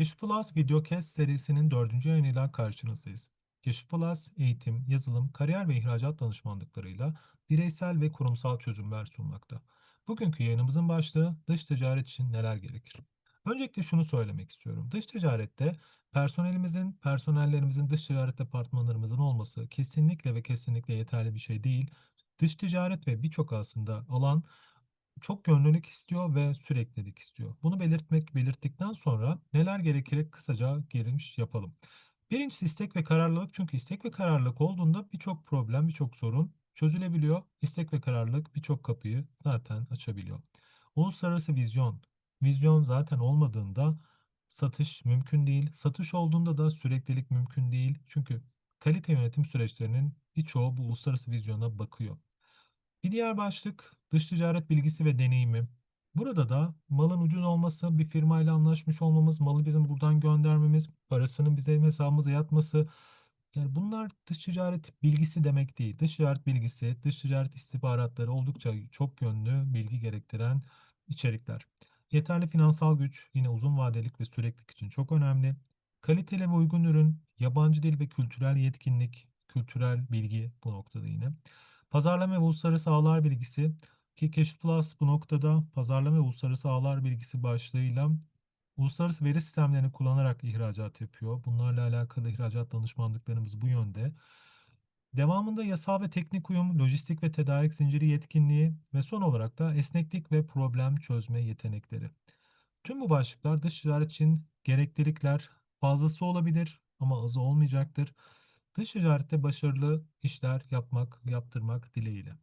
Keşif Plus Videocast serisinin dördüncü yayınıyla karşınızdayız. Keşif Plus, eğitim, yazılım, kariyer ve ihracat danışmanlıklarıyla bireysel ve kurumsal çözümler sunmakta. Bugünkü yayınımızın başlığı dış ticaret için neler gerekir? Öncelikle şunu söylemek istiyorum. Dış ticarette personelimizin, personellerimizin dış ticaret departmanlarımızın olması kesinlikle ve kesinlikle yeterli bir şey değil. Dış ticaret ve birçok aslında alan çok gönüllülük istiyor ve süreklilik istiyor. Bunu belirtmek belirttikten sonra neler gerekir kısaca giriş yapalım. Birincisi istek ve kararlılık çünkü istek ve kararlılık olduğunda birçok problem, birçok sorun çözülebiliyor. İstek ve kararlılık birçok kapıyı zaten açabiliyor. Uluslararası vizyon. Vizyon zaten olmadığında satış mümkün değil. Satış olduğunda da süreklilik mümkün değil. Çünkü kalite yönetim süreçlerinin birçoğu bu uluslararası vizyona bakıyor. Bir diğer başlık dış ticaret bilgisi ve deneyimi. Burada da malın ucuz olması, bir firmayla anlaşmış olmamız, malı bizim buradan göndermemiz, parasının bize hesabımıza yatması. Yani bunlar dış ticaret bilgisi demek değil. Dış ticaret bilgisi, dış ticaret istihbaratları oldukça çok yönlü bilgi gerektiren içerikler. Yeterli finansal güç yine uzun vadelik ve süreklilik için çok önemli. Kaliteli ve uygun ürün, yabancı dil ve kültürel yetkinlik, kültürel bilgi bu noktada yine. Pazarlama ve uluslararası ağlar bilgisi ki Keşif Plus bu noktada pazarlama ve uluslararası ağlar bilgisi başlığıyla uluslararası veri sistemlerini kullanarak ihracat yapıyor. Bunlarla alakalı ihracat danışmanlıklarımız bu yönde. Devamında yasal ve teknik uyum, lojistik ve tedarik zinciri yetkinliği ve son olarak da esneklik ve problem çözme yetenekleri. Tüm bu başlıklar dış ticaret için gereklilikler fazlası olabilir ama azı olmayacaktır. Dış ticarette başarılı işler yapmak, yaptırmak dileğiyle.